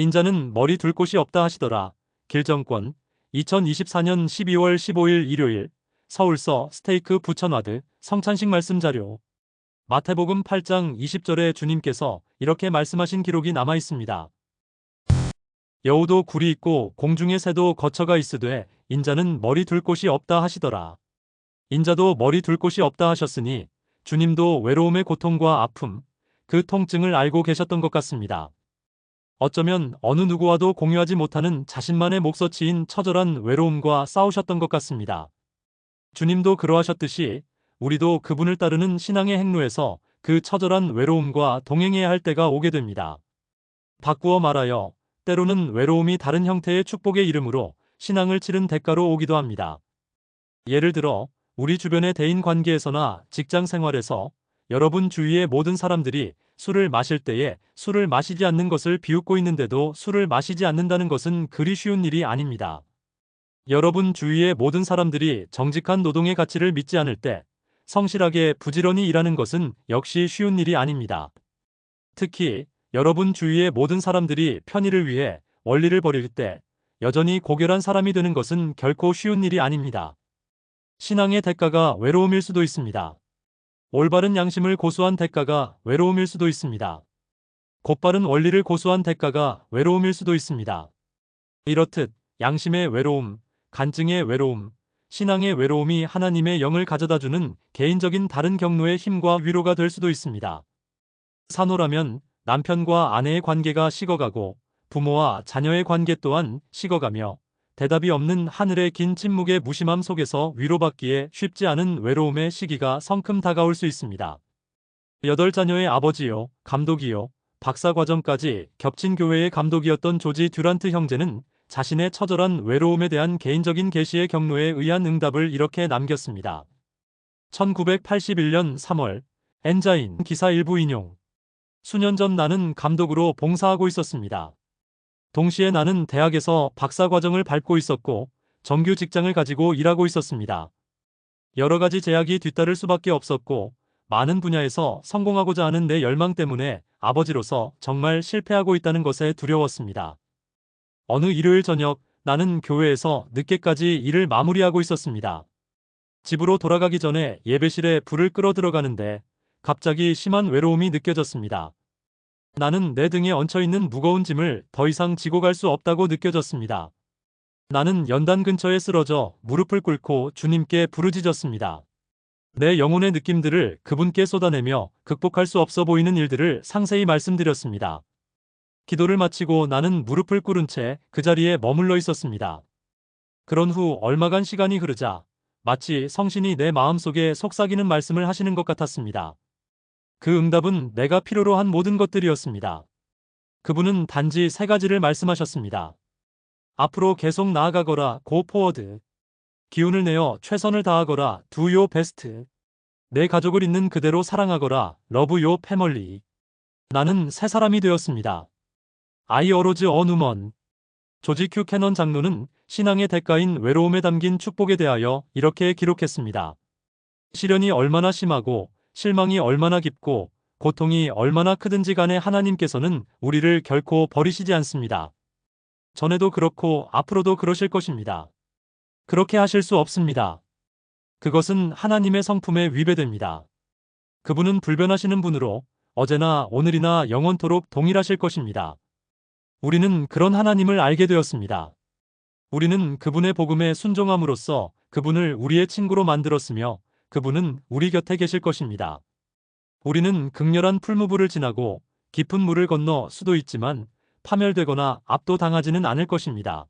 인자는 머리 둘 곳이 없다 하시더라. 길정권 2024년 12월 15일 일요일 서울서 스테이크 부천와드 성찬식 말씀 자료 마태복음 8장 20절에 주님께서 이렇게 말씀하신 기록이 남아 있습니다. 여우도 굴이 있고 공중의 새도 거처가 있으되 인자는 머리 둘 곳이 없다 하시더라. 인자도 머리 둘 곳이 없다 하셨으니 주님도 외로움의 고통과 아픔, 그 통증을 알고 계셨던 것 같습니다. 어쩌면 어느 누구와도 공유하지 못하는 자신만의 목서치인 처절한 외로움과 싸우셨던 것 같습니다. 주님도 그러하셨듯이 우리도 그분을 따르는 신앙의 행로에서 그 처절한 외로움과 동행해야 할 때가 오게 됩니다. 바꾸어 말하여 때로는 외로움이 다른 형태의 축복의 이름으로 신앙을 치른 대가로 오기도 합니다. 예를 들어 우리 주변의 대인 관계에서나 직장 생활에서 여러분 주위의 모든 사람들이 술을 마실 때에 술을 마시지 않는 것을 비웃고 있는데도 술을 마시지 않는다는 것은 그리 쉬운 일이 아닙니다. 여러분 주위의 모든 사람들이 정직한 노동의 가치를 믿지 않을 때 성실하게 부지런히 일하는 것은 역시 쉬운 일이 아닙니다. 특히 여러분 주위의 모든 사람들이 편의를 위해 원리를 버릴 때 여전히 고결한 사람이 되는 것은 결코 쉬운 일이 아닙니다. 신앙의 대가가 외로움일 수도 있습니다. 올바른 양심을 고수한 대가가 외로움일 수도 있습니다. 곧바른 원리를 고수한 대가가 외로움일 수도 있습니다. 이렇듯 양심의 외로움, 간증의 외로움, 신앙의 외로움이 하나님의 영을 가져다주는 개인적인 다른 경로의 힘과 위로가 될 수도 있습니다. 산호라면 남편과 아내의 관계가 식어가고 부모와 자녀의 관계 또한 식어가며 대답이 없는 하늘의 긴 침묵의 무심함 속에서 위로받기에 쉽지 않은 외로움의 시기가 성큼 다가올 수 있습니다. 여덟 자녀의 아버지요, 감독이요, 박사과정까지 겹친 교회의 감독이었던 조지 듀란트 형제는 자신의 처절한 외로움에 대한 개인적인 계시의 경로에 의한 응답을 이렇게 남겼습니다. 1981년 3월 엔자인 기사 일부 인용 수년 전 나는 감독으로 봉사하고 있었습니다. 동시에 나는 대학에서 박사과정을 밟고 있었고 정규 직장을 가지고 일하고 있었습니다. 여러 가지 제약이 뒤따를 수밖에 없었고 많은 분야에서 성공하고자 하는 내 열망 때문에 아버지로서 정말 실패하고 있다는 것에 두려웠습니다. 어느 일요일 저녁 나는 교회에서 늦게까지 일을 마무리하고 있었습니다. 집으로 돌아가기 전에 예배실에 불을 끌어 들어가는데 갑자기 심한 외로움이 느껴졌습니다. 나는 내 등에 얹혀있는 무거운 짐을 더 이상 지고 갈 수 없다고 느껴졌습니다. 나는 연단 근처에 쓰러져 무릎을 꿇고 주님께 부르짖었습니다. 내 영혼의 느낌들을 그분께 쏟아내며 극복할 수 없어 보이는 일들을 상세히 말씀드렸습니다. 기도를 마치고 나는 무릎을 꿇은 채 그 자리에 머물러 있었습니다. 그런 후 얼마간 시간이 흐르자 마치 성신이 내 마음속에 속삭이는 말씀을 하시는 것 같았습니다. 그 응답은 내가 필요로 한 모든 것들이었습니다. 그분은 단지 세 가지를 말씀하셨습니다. 앞으로 계속 나아가거라 고 포워드. 기운을 내어 최선을 다하거라 두 요 베스트. 내 가족을 있는 그대로 사랑하거라 러브 요 패멀리. 나는 새 사람이 되었습니다. 아이 어로즈 어누먼. 조지 큐 캐넌 장로는 신앙의 대가인 외로움에 담긴 축복에 대하여 이렇게 기록했습니다. 시련이 얼마나 심하고 실망이 얼마나 깊고 고통이 얼마나 크든지 간에 하나님께서는 우리를 결코 버리시지 않습니다. 전에도 그렇고 앞으로도 그러실 것입니다. 그렇게 하실 수 없습니다. 그것은 하나님의 성품에 위배됩니다. 그분은 불변하시는 분으로 어제나 오늘이나 영원토록 동일하실 것입니다. 우리는 그런 하나님을 알게 되었습니다. 우리는 그분의 복음에 순종함으로써 그분을 우리의 친구로 만들었으며 그분은 우리 곁에 계실 것입니다. 우리는 극렬한 풀무불을 지나고 깊은 물을 건너 수도 있지만 파멸되거나 압도당하지는 않을 것입니다.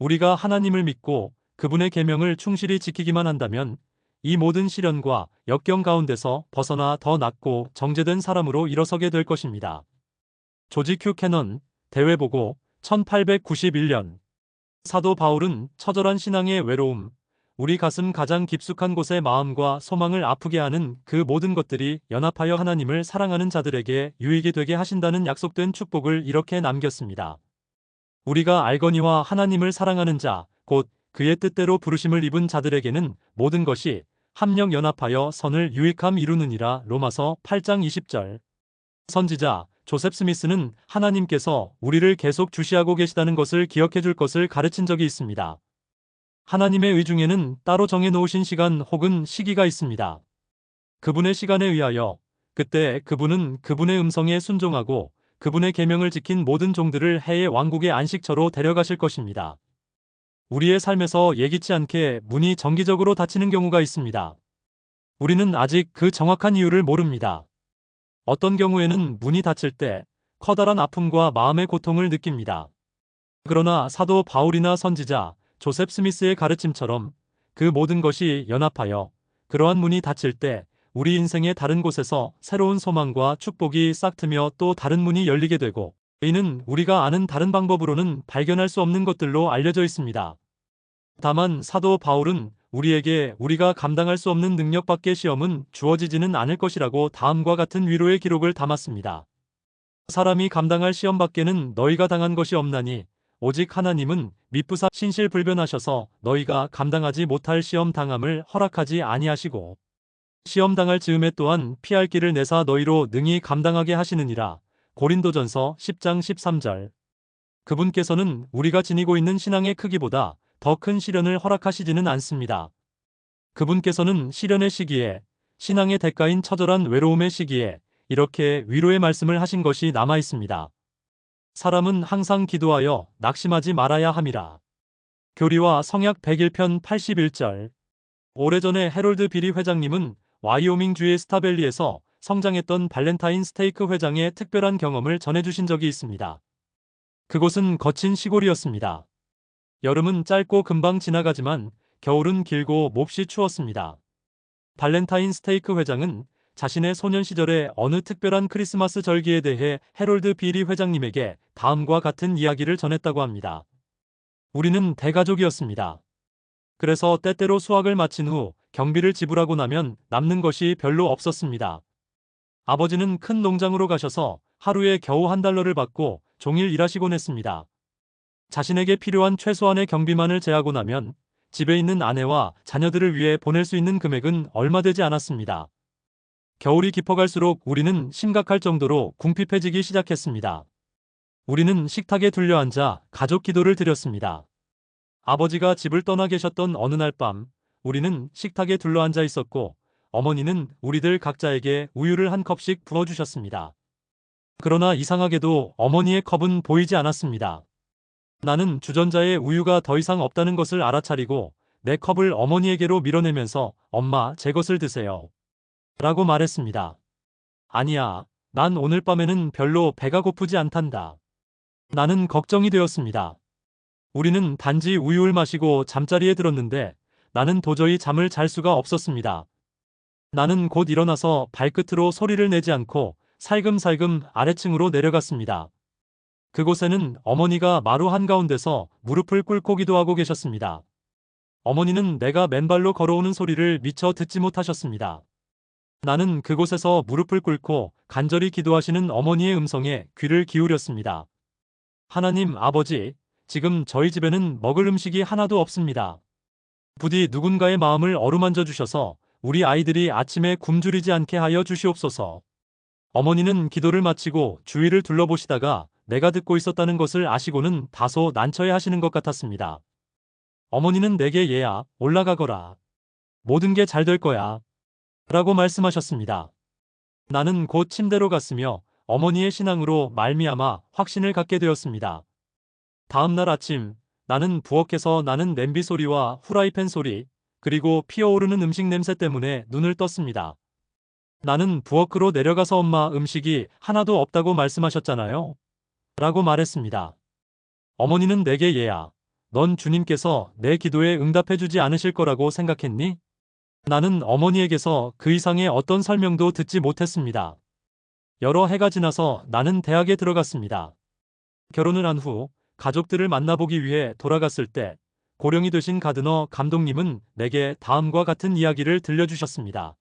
우리가 하나님을 믿고 그분의 계명을 충실히 지키기만 한다면 이 모든 시련과 역경 가운데서 벗어나 더 낫고 정제된 사람으로 일어서게 될 것입니다. 조지 큐 캐넌 대회보고 1891년 사도 바울은 처절한 신앙의 외로움, 우리 가슴 가장 깊숙한 곳의 마음과 소망을 아프게 하는 그 모든 것들이 연합하여 하나님을 사랑하는 자들에게 유익이 되게 하신다는 약속된 축복을 이렇게 남겼습니다. 우리가 알거니와 하나님을 사랑하는 자, 곧 그의 뜻대로 부르심을 입은 자들에게는 모든 것이 합력 연합하여 선을 유익함 이루느니라 로마서 8장 20절. 선지자 조셉 스미스는 하나님께서 우리를 계속 주시하고 계시다는 것을 기억해 줄 것을 가르친 적이 있습니다. 하나님의 의 중에는 따로 정해 놓으신 시간 혹은 시기가 있습니다. 그분의 시간에 의하여 그때 그분은 그분의 음성에 순종하고 그분의 계명을 지킨 모든 종들을 해의 왕국의 안식처로 데려가실 것입니다. 우리의 삶에서 예기치 않게 문이 정기적으로 닫히는 경우가 있습니다. 우리는 아직 그 정확한 이유를 모릅니다. 어떤 경우에는 문이 닫힐 때 커다란 아픔과 마음의 고통을 느낍니다. 그러나 사도 바울이나 선지자 조셉 스미스의 가르침처럼 그 모든 것이 연합하여 그러한 문이 닫힐 때 우리 인생의 다른 곳에서 새로운 소망과 축복이 싹트며 또 다른 문이 열리게 되고 이는 우리가 아는 다른 방법으로는 발견할 수 없는 것들로 알려져 있습니다. 다만 사도 바울은 우리에게 우리가 감당할 수 없는 능력밖의 시험은 주어지지는 않을 것이라고 다음과 같은 위로의 기록을 담았습니다. 사람이 감당할 시험 밖에는 너희가 당한 것이 없나니 오직 하나님은 미쁘사 신실불변하셔서 너희가 감당하지 못할 시험 당함을 허락하지 아니하시고 시험 당할 즈음에 또한 피할 길을 내사 너희로 능히 감당하게 하시느니라. 고린도전서 10장 13절. 그분께서는 우리가 지니고 있는 신앙의 크기보다 더 큰 시련을 허락하시지는 않습니다. 그분께서는 시련의 시기에 신앙의 대가인 처절한 외로움의 시기에 이렇게 위로의 말씀을 하신 것이 남아 있습니다. 사람은 항상 기도하여 낙심하지 말아야 함이라. 교리와 성약 101편 81절. 오래전에 해롤드 비리 회장님은 와이오밍주의 스타밸리에서 성장했던 발렌타인 스테이크 회장의 특별한 경험을 전해주신 적이 있습니다. 그곳은 거친 시골이었습니다. 여름은 짧고 금방 지나가지만 겨울은 길고 몹시 추웠습니다. 발렌타인 스테이크 회장은 자신의 소년 시절의 어느 특별한 크리스마스 절기에 대해 해롤드 비리 회장님에게 다음과 같은 이야기를 전했다고 합니다. 우리는 대가족이었습니다. 그래서 때때로 수학을 마친 후 경비를 지불하고 나면 남는 것이 별로 없었습니다. 아버지는 큰 농장으로 가셔서 하루에 겨우 한 달러를 받고 종일 일하시곤 했습니다. 자신에게 필요한 최소한의 경비만을 제하고 나면 집에 있는 아내와 자녀들을 위해 보낼 수 있는 금액은 얼마 되지 않았습니다. 겨울이 깊어갈수록 우리는 심각할 정도로 궁핍해지기 시작했습니다. 우리는 식탁에 둘려앉아 가족 기도를 드렸습니다. 아버지가 집을 떠나 계셨던 어느 날 밤, 우리는 식탁에 둘러앉아 있었고, 어머니는 우리들 각자에게 우유를 한 컵씩 부어주셨습니다. 그러나 이상하게도 어머니의 컵은 보이지 않았습니다. 나는 주전자에 우유가 더 이상 없다는 것을 알아차리고 내 컵을 어머니에게로 밀어내면서 엄마 제 것을 드세요. 라고 말했습니다. 아니야, 난 오늘 밤에는 별로 배가 고프지 않단다. 나는 걱정이 되었습니다. 우리는 단지 우유를 마시고 잠자리에 들었는데 나는 도저히 잠을 잘 수가 없었습니다. 나는 곧 일어나서 발끝으로 소리를 내지 않고 살금살금 아래층으로 내려갔습니다. 그곳에는 어머니가 마루 한가운데서 무릎을 꿇고 기도하고 계셨습니다. 어머니는 내가 맨발로 걸어오는 소리를 미처 듣지 못하셨습니다. 나는 그곳에서 무릎을 꿇고 간절히 기도하시는 어머니의 음성에 귀를 기울였습니다. 하나님 아버지, 지금 저희 집에는 먹을 음식이 하나도 없습니다. 부디 누군가의 마음을 어루만져 주셔서 우리 아이들이 아침에 굶주리지 않게 하여 주시옵소서. 어머니는 기도를 마치고 주위를 둘러보시다가 내가 듣고 있었다는 것을 아시고는 다소 난처해 하시는 것 같았습니다. 어머니는 내게 얘야, 올라가거라. 모든 게 잘 될 거야. 라고 말씀하셨습니다. 나는 곧 침대로 갔으며 어머니의 신앙으로 말미암아 확신을 갖게 되었습니다. 다음 날 아침 나는 부엌에서 나는 냄비 소리와 후라이팬 소리 그리고 피어오르는 음식 냄새 때문에 눈을 떴습니다. 나는 부엌으로 내려가서 엄마 음식이 하나도 없다고 말씀하셨잖아요. 라고 말했습니다. 어머니는 내게 얘야. 넌 주님께서 내 기도에 응답해 주지 않으실 거라고 생각했니? 나는 어머니에게서 그 이상의 어떤 설명도 듣지 못했습니다. 여러 해가 지나서 나는 대학에 들어갔습니다. 결혼을 한 후 가족들을 만나보기 위해 돌아갔을 때 고령이 되신 가드너 감독님은 내게 다음과 같은 이야기를 들려주셨습니다.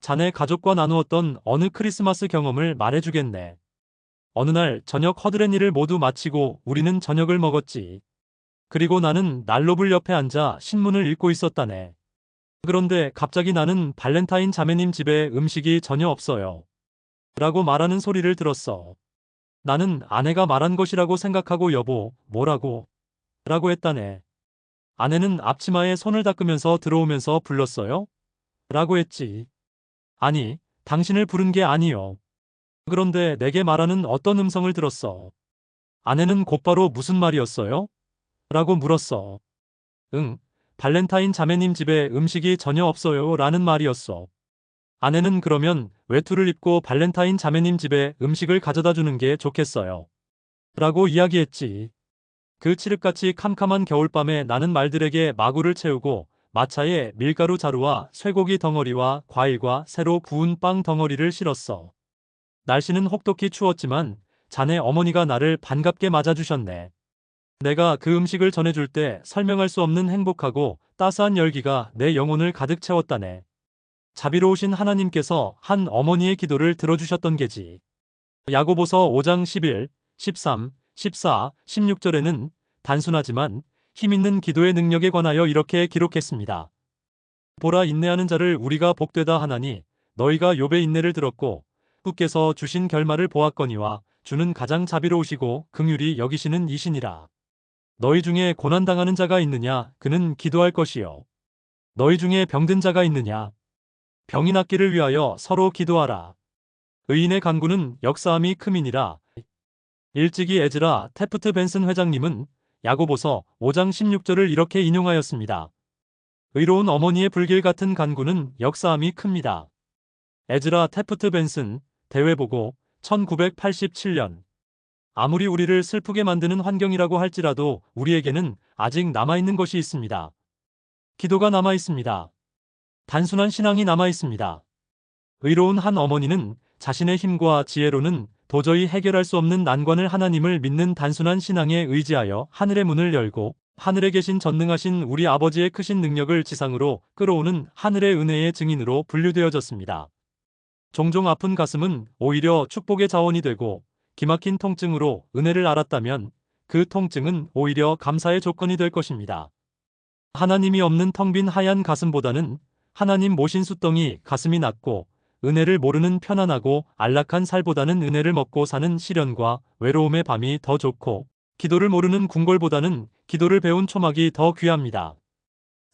자네 가족과 나누었던 어느 크리스마스 경험을 말해주겠네. 어느 날 저녁 허드렛 일을 모두 마치고 우리는 저녁을 먹었지. 그리고 나는 난로불 옆에 앉아 신문을 읽고 있었다네. 그런데 갑자기 나는 발렌타인 자매님 집에 음식이 전혀 없어요. 라고 말하는 소리를 들었어. 나는 아내가 말한 것이라고 생각하고 여보, 뭐라고? 라고 했다네. 아내는 앞치마에 손을 닦으면서 들어오면서 불렀어요? 라고 했지. 아니, 당신을 부른 게 아니요. 그런데 내게 말하는 어떤 음성을 들었어. 아내는 곧바로 무슨 말이었어요? 라고 물었어. 응, 발렌타인 자매님 집에 음식이 전혀 없어요. 라는 말이었어. 아내는 그러면 외투를 입고 발렌타인 자매님 집에 음식을 가져다 주는 게 좋겠어요. 라고 이야기했지. 그 칠흑같이 캄캄한 겨울밤에 나는 말들에게 마구를 채우고 마차에 밀가루 자루와 쇠고기 덩어리와 과일과 새로 구운 빵 덩어리를 실었어. 날씨는 혹독히 추웠지만 자네 어머니가 나를 반갑게 맞아주셨네. 내가 그 음식을 전해줄 때 설명할 수 없는 행복하고 따스한 열기가 내 영혼을 가득 채웠다네. 자비로우신 하나님께서 한 어머니의 기도를 들어주셨던 게지. 야고보서 5장 11, 13, 14, 16절에는 단순하지만 힘있는 기도의 능력에 관하여 이렇게 기록했습니다. 보라 인내하는 자를 우리가 복되다 하나니 너희가 욥의 인내를 들었고 후께서 주신 결말을 보았거니와 주는 가장 자비로우시고 긍휼히 여기시는 이신이라. 너희 중에 고난당하는 자가 있느냐 그는 기도할 것이요. 너희 중에 병든 자가 있느냐 병이 낫기를 위하여 서로 기도하라. 의인의 간구는 역사함이 크민이라. 일찍이 에즈라 테프트 벤슨 회장님은 야고보서 5장 16절을 이렇게 인용하였습니다. 의로운 어머니의 불길 같은 간구는 역사함이 큽니다. 에즈라 테프트 벤슨 대회보고 1987년 아무리 우리를 슬프게 만드는 환경이라고 할지라도 우리에게는 아직 남아있는 것이 있습니다. 기도가 남아있습니다. 단순한 신앙이 남아있습니다. 의로운 한 어머니는 자신의 힘과 지혜로는 도저히 해결할 수 없는 난관을 하나님을 믿는 단순한 신앙에 의지하여 하늘의 문을 열고 하늘에 계신 전능하신 우리 아버지의 크신 능력을 지상으로 끌어오는 하늘의 은혜의 증인으로 분류되어졌습니다. 종종 아픈 가슴은 오히려 축복의 자원이 되고 기막힌 통증으로 은혜를 알았다면 그 통증은 오히려 감사의 조건이 될 것입니다. 하나님이 없는 텅 빈 하얀 가슴보다는 하나님 모신 숫덩이 가슴이 낮고 은혜를 모르는 편안하고 안락한 살보다는 은혜를 먹고 사는 시련과 외로움의 밤이 더 좋고 기도를 모르는 궁궐보다는 기도를 배운 초막이 더 귀합니다.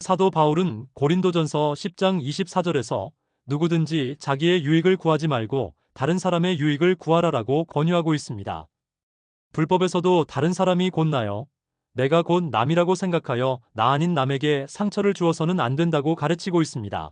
사도 바울은 고린도전서 10장 24절에서 누구든지 자기의 유익을 구하지 말고 다른 사람의 유익을 구하라라고 권유하고 있습니다. 불법에서도 다른 사람이 곧 나요. 내가 곧 남이라고 생각하여 나 아닌 남에게 상처를 주어서는 안 된다고 가르치고 있습니다.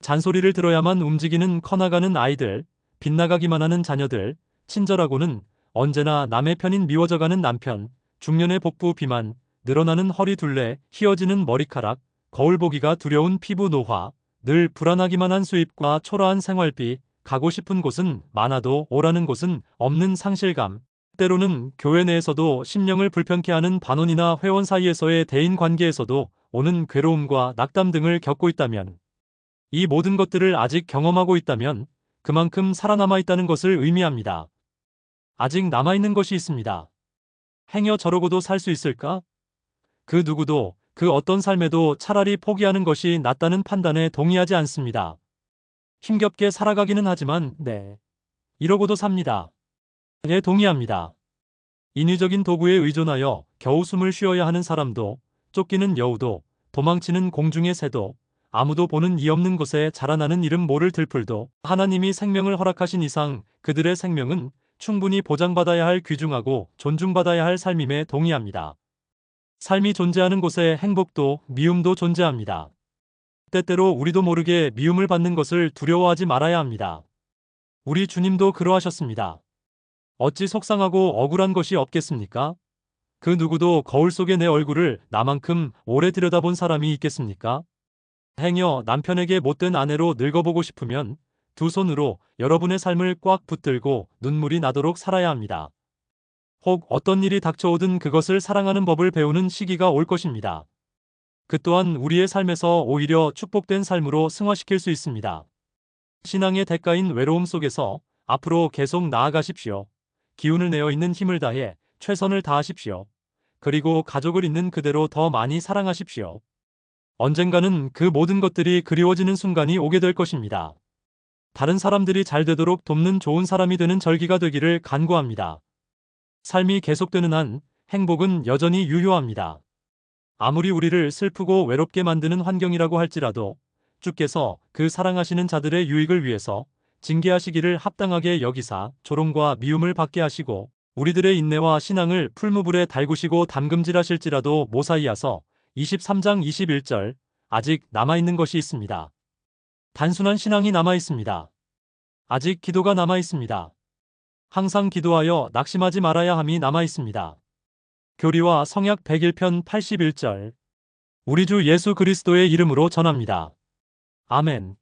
잔소리를 들어야만 움직이는 커나가는 아이들, 빗나가기만 하는 자녀들, 친절하고는 언제나 남의 편인 미워져가는 남편, 중년의 복부 비만, 늘어나는 허리 둘레, 휘어지는 머리카락, 거울 보기가 두려운 피부 노화, 늘 불안하기만 한 수입과 초라한 생활비, 가고 싶은 곳은 많아도 오라는 곳은 없는 상실감, 때로는 교회 내에서도 심령을 불편케 하는 반원이나 회원 사이에서의 대인 관계에서도 오는 괴로움과 낙담 등을 겪고 있다면 이 모든 것들을 아직 경험하고 있다면 그만큼 살아남아 있다는 것을 의미합니다. 아직 남아있는 것이 있습니다. 행여 저러고도 살 수 있을까? 그 누구도 그 어떤 삶에도 차라리 포기하는 것이 낫다는 판단에 동의하지 않습니다. 힘겹게 살아가기는 하지만 네. 이러고도 삽니다. 네, 동의합니다. 인위적인 도구에 의존하여 겨우 숨을 쉬어야 하는 사람도 쫓기는 여우도 도망치는 공중의 새도 아무도 보는 이 없는 곳에 자라나는 이름 모를 들풀도 하나님이 생명을 허락하신 이상 그들의 생명은 충분히 보장받아야 할 귀중하고 존중받아야 할 삶임에 동의합니다. 삶이 존재하는 곳에 행복도 미움도 존재합니다. 때때로 우리도 모르게 미움을 받는 것을 두려워하지 말아야 합니다. 우리 주님도 그러하셨습니다. 어찌 속상하고 억울한 것이 없겠습니까? 그 누구도 거울 속의 내 얼굴을 나만큼 오래 들여다본 사람이 있겠습니까? 행여 남편에게 못된 아내로 늙어보고 싶으면 두 손으로 여러분의 삶을 꽉 붙들고 눈물이 나도록 살아야 합니다. 혹 어떤 일이 닥쳐오든 그것을 사랑하는 법을 배우는 시기가 올 것입니다. 그 또한 우리의 삶에서 오히려 축복된 삶으로 승화시킬 수 있습니다. 신앙의 대가인 외로움 속에서 앞으로 계속 나아가십시오. 기운을 내어 있는 힘을 다해 최선을 다하십시오. 그리고 가족을 있는 그대로 더 많이 사랑하십시오. 언젠가는 그 모든 것들이 그리워지는 순간이 오게 될 것입니다. 다른 사람들이 잘 되도록 돕는 좋은 사람이 되는 절기가 되기를 간구합니다. 삶이 계속되는 한 행복은 여전히 유효합니다. 아무리 우리를 슬프고 외롭게 만드는 환경이라고 할지라도 주께서 그 사랑하시는 자들의 유익을 위해서 징계하시기를 합당하게 여기사 조롱과 미움을 받게 하시고 우리들의 인내와 신앙을 풀무불에 달구시고 담금질하실지라도 모사이아서 23장 21절 아직 남아있는 것이 있습니다. 단순한 신앙이 남아있습니다. 아직 기도가 남아있습니다. 항상 기도하여 낙심하지 말아야 함이 남아있습니다. 교리와 성약 101편 81절 우리 주 예수 그리스도의 이름으로 전합니다. 아멘.